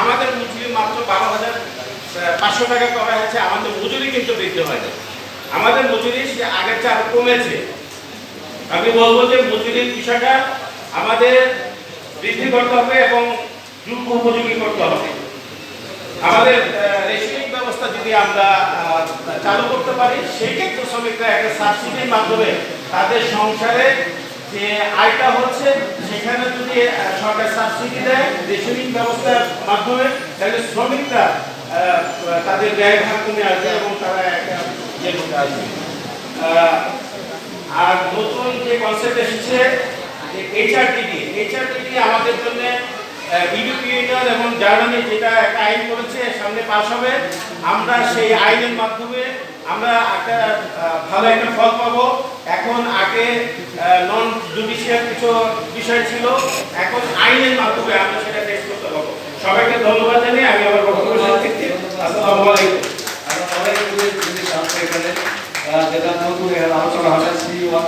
আমাদের মজুরি মাত্র বারো হাজার পাঁচশো টাকা করা হয়েছে। আমাদের মজুরি কিন্তু বৃদ্ধি হয়নি। আমাদের মজুরি আগের চেয়ে আরও কমেছে। আমি বলব যে মজুরির বিষয়টা আমাদের বৃদ্ধি করতে হবে এবং যুগ উপযোগী করতে হবে। আমাদের রেশনিং ব্যবস্থা যদি আমরা চালু করতে পারি সেই ক্ষেত্রে শ্রমিকরা একটা সাবসিডির মাধ্যমে তাদের সংসারে যে আয়টা হচ্ছে, সেখানে যদি সরকার সাবসিডি দেয়, রেশনিং ব্যবস্থার মাধ্যমে, তাহলে শ্রমিকরা তাদের ব্যয় ভাগ কমে আসবে এবং তারা একটা ইয়ে করতে আসবে। আর নতুন যে কনসেপ্ট এসেছে এইচআরটিডি এইচআরটিডি আমাদের জন্য ইউরোপীয় এবং জার্মানি যেটা একটা আইন করেছে, সামনে পাশ হবে। আমরা সেই আইনের মাধ্যমে আমরা একটা ভালো একটা ফল পাবো। এখন আগে নন জুডিশিয়াল কিছু বিষয় ছিল, এখন আইনের মাধ্যমে আমরা সেটা টেস্ট করতে পারব। সবাইকে ধন্যবাদ জানিয়ে আমি আমার বক্তব্য শেষ করছি। আসসালামু আলাইকুম। আমরা অনেকগুলো জিনিস আছে এখানে। যেটা নতুন আলোচনা হবে সি ওয়ান